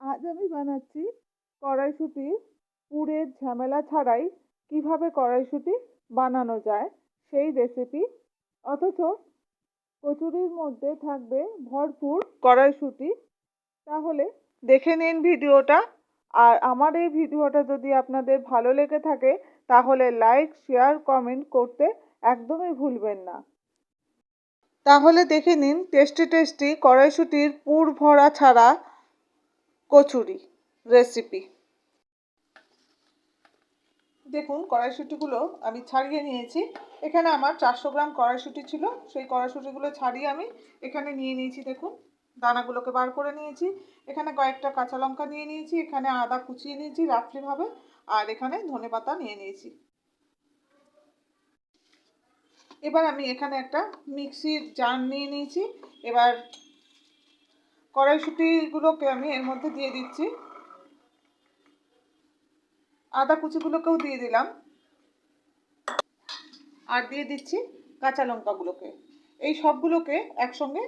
আজ আমি বানাচ্ছি কড়াইশুঁটির পুরের ঝামেলা ছাড়াই কীভাবে কড়াইশুঁটি বানানো যায় সেই রেসিপি অথচ কচুরির মধ্যে থাকবে ভরপুর কড়াইশুঁটি। তাহলে দেখে নিন ভিডিওটা। আর আমার এই ভিডিওটা যদি আপনাদের ভালো লেগে থাকে, তাহলে লাইক শেয়ার কমেন্ট করতে একদমই ভুলবেন না। তাহলে দেখে নিন টেস্টি টেস্টি কড়াইশুঁটির পুর ভরা ছাড়া কচুরি রেসিপি দেখুন, কড়াইশুঁটিগুলো আমি ছাড়িয়ে নিয়েছি। এখানে আমার চারশো গ্রাম কড়াইশুঁটি ছিল। সেই কড়াইশুঁটিগুলো ছাড়িয়ে আমি এখানে নিয়ে নিয়েছি, দেখুন, দানাগুলোকে বার করে নিয়েছি। এখানে কয়েকটা কাঁচা লঙ্কা নিয়ে নিয়েছি, এখানে আদা কুচিয়ে নিয়েছি রাফলিভাবে আর এখানে ধনে পাতা নিয়ে নিয়েছি। এবার আমি এখানে একটা মিক্সির জার নিয়ে নিয়েছি। এবার কড়াইশুটিগুলোকে আমি এর মধ্যে দিয়ে দিচ্ছি। আদা কুচিগুলোকেও দিয়ে দিলাম। আর দিয়ে দিচ্ছি কাঁচা লঙ্কাগুলোকে। এই সবগুলোকে একসঙ্গে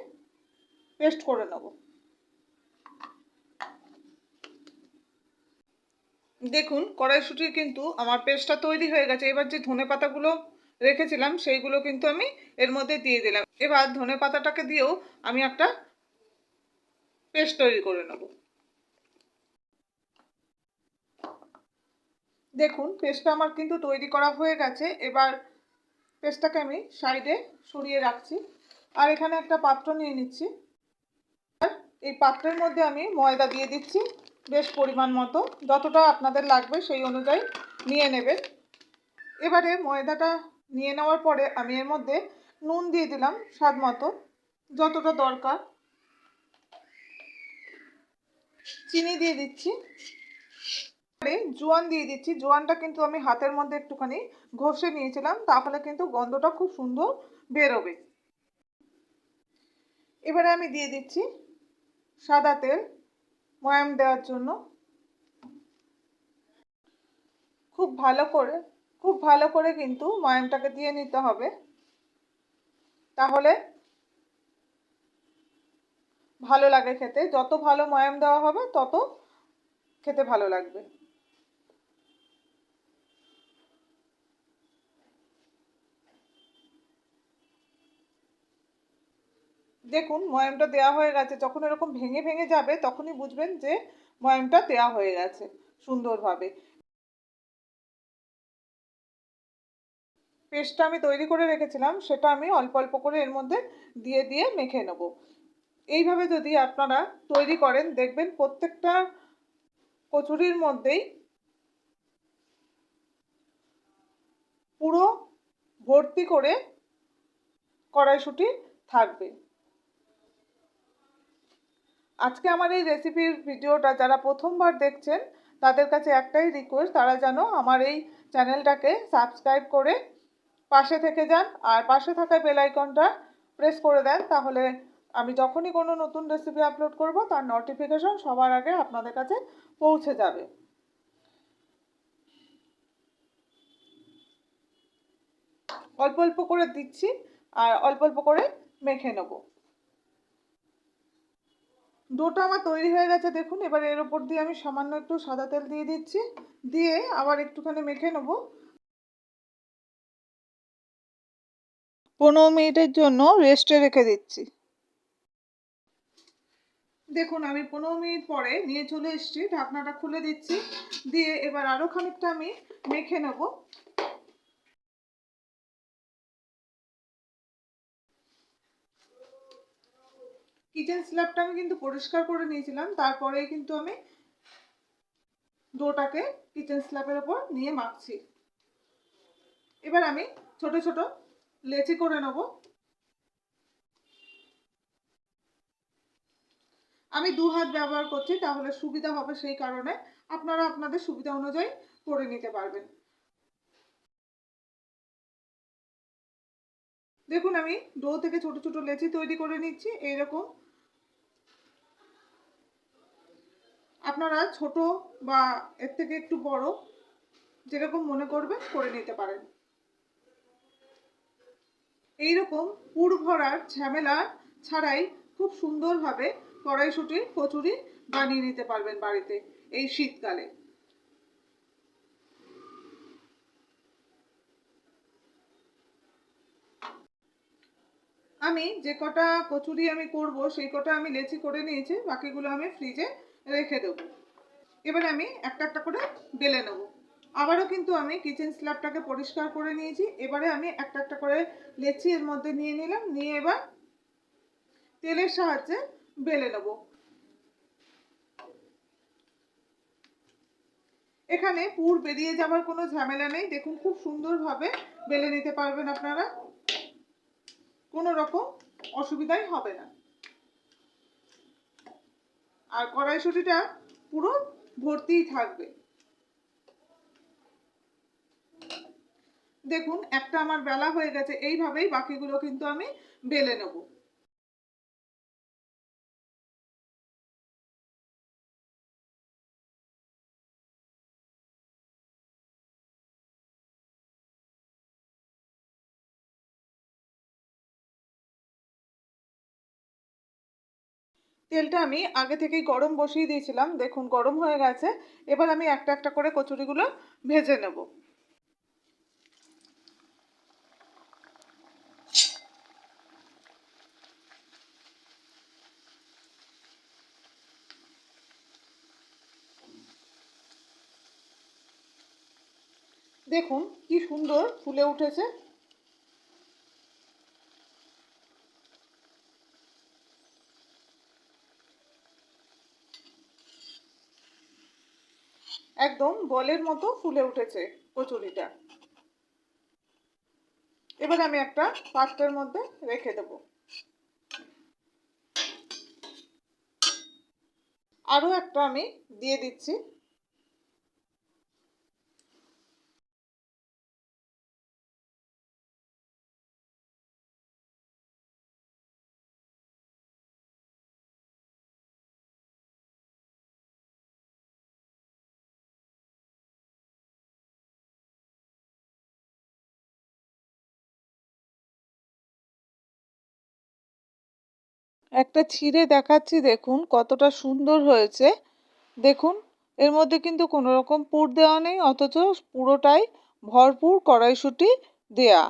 পেস্ট করে নেব। দেখুন কড়াইশুটির কিন্তু আমার পেস্টটা তৈরি হয়ে গেছে। এবার যে ধনে পাতাগুলো রেখেছিলাম, সেইগুলো কিন্তু আমি এর মধ্যে দিয়ে দিলাম। এবার ধনে পাতাটাকে দিয়েও আমি একটা পেস্ট তৈরি করে নেব। দেখুন, পেস্টটা আমার কিন্তু তৈরি করা হয়ে গেছে। এবার পেস্টটাকে আমি সাইডে সরিয়ে রাখছি। আর এখানে একটা পাত্র নিয়ে নিচ্ছি। আর এই পাত্রের মধ্যে আমি ময়দা দিয়ে দিচ্ছি বেশ পরিমাণ মতো। যতটা আপনাদের লাগবে সেই অনুযায়ী নিয়ে নেবেন। এবারে ময়দাটা নিয়ে নেওয়ার পরে আমি এর মধ্যে নুন দিয়ে দিলাম স্বাদ মতো, যতটা দরকার। চিনি দিয়ে দিচ্ছি। জোয়ান দিয়ে দিচ্ছি। জোয়ানটা কিন্তু আমি হাতের মধ্যে একটুখানি ঘষে নিয়েছিলাম, তাহলে কিন্তু গন্ধটা খুব সুন্দর বেরোবে। এবারে আমি দিয়ে দিচ্ছি সাদা তেল ময়াম দেওয়ার জন্য। খুব ভালো করে, খুব ভালো করে কিন্তু ময়ামটাকে দিয়ে নিতে হবে। তাহলে ভালো লাগে খেতে। যত ভালো ময়াম দেওয়া হবে, তত খেতে ভালো লাগবে। দেখুন, ময়ামটা দেওয়া হয়ে গেছে। যখন এরকম ভেঙে ভেঙে যাবে, তখনই বুঝবেন যে ময়ামটা দেওয়া হয়ে গেছে সুন্দরভাবে। পেস্টটা আমি তৈরি করে রেখেছিলাম, সেটা আমি অল্প অল্প করে এর মধ্যে দিয়ে দিয়ে মেখে নেব। এইভাবে যদি আপনারা তৈরি করেন, দেখবেন প্রত্যেকটা কচুরির মধ্যেই পুরো ভর্তি করে কড়াইশুঁটি থাকবে। আজকে আমার এই রেসিপির ভিডিওটা যারা প্রথমবার দেখছেন, তাদের কাছে একটাই রিকোয়েস্ট তারা যেন আমার এই চ্যানেলটাকে সাবস্ক্রাইব করে পাশে থেকে যান আর পাশে থাকা বেল আইকনটা প্রেস করে দেন, তাহলে আমি যখনই কোনো নতুন রেসিপি আপলোড করব, তার নোটিফিকেশন সবার আগে আপনাদের কাছে পৌঁছে যাবে। অল্প অল্প করে দিচ্ছি আর অল্প অল্প করে মেখে নেব। ডোটা আমার তৈরি হয়ে গেছে, দেখুন। এবার এর ওপর দিয়ে আমি সামান্য একটু সাদা তেল দিয়ে দিচ্ছি। দিয়ে আবার একটুখানি মেখে নেব। পনেরো মিনিটের জন্য রেস্টে রেখে দিচ্ছি। দেখুন, আমি পনেরো মিনিট পরে নিয়ে চলে এসেছি, ঢাকনাটা খুলে দিচ্ছি, দিয়ে এবার আরও খানিকটা আমি মেখে নেব। কিচেন স্ল্যাবটা আমি কিন্তু পরিষ্কার করে নিয়েছিলাম, তারপরে কিন্তু আমি ডোটাকে কিচেন স্ল্যাবের ওপর নিয়ে মাখছি। এবার আমি ছোট ছোট লেচি করে নেব। আমি দু হাত ব্যবহার করছি, তাহলে সুবিধা হবে সেই কারণে আপনারা আপনাদের সুবিধা অনুযায়ী করে নিতে পারবেন। দেখুন, আমি ডো থেকে ছোট ছোট লেচি তৈরি করে নিচ্ছি, এইরকম। আপনারা ছোট বা এর থেকে একটু বড় যেরকম মনে করবেন করে নিতে পারেন। এইরকম পুর ভরার ঝামেলা ছাড়াই খুব সুন্দরভাবে কড়াইশুটির কচুরি বানিয়ে নিতে পারবেন বাড়িতে এই শীতকালে। আমি যে কটা কচুরি আমি করব, সেই কটা আমি লেচি করে নিয়েছি, বাকিগুলো আমি ফ্রিজে রেখে দেবো। এবার আমি একটা একটা করে বেলে নেব। আবারও কিন্তু আমি কিচেন স্ল্যাবটাকে পরিষ্কার করে নিয়েছি। এবারে আমি একটা একটা করে লেচি এর মধ্যে নিয়ে নিলাম। নিয়ে এবার তেলের সাহায্যে বেলে নেব। এখানে পুর বেরিয়ে যাওয়ার কোনো ঝামেলা নেই। দেখুন, খুব সুন্দরভাবে বেলে নিতে পারবেন আপনারা। কোনো রকম অসুবিধাই হবে না। আর কড়াইশুটিটা পুরো ভর্তিই থাকবে। দেখুন, একটা আমার বেলা হয়ে গেছে। এইভাবেই বাকিগুলো কিন্তু আমি বেলে নেব। তেলটা আমি আগে থেকেই গরম বসিয়ে দিয়েছিলাম। দেখুন, গরম হয়ে গেছে। এবার আমি একটা একটা করে কচুরিগুলো ভেজে নেব। দেখুন, কি সুন্দর ফুলে উঠেছে। একদম বলের মতো ফুলে উঠেছে কচুরিটা। এবার আমি একটা পাত্রের মধ্যে রেখে দেব। আরও একটা আমি দিয়ে দিচ্ছি। একটা ছিঁড়ে দেখাচ্ছি, দেখুন কতটা সুন্দর হয়েছে। দেখুন, এর মধ্যে কিন্তু কোনো রকম পুর দেওয়া নেই, অথচ পুরোটাই ভরপুর কড়াইশুঁটি দেয়া।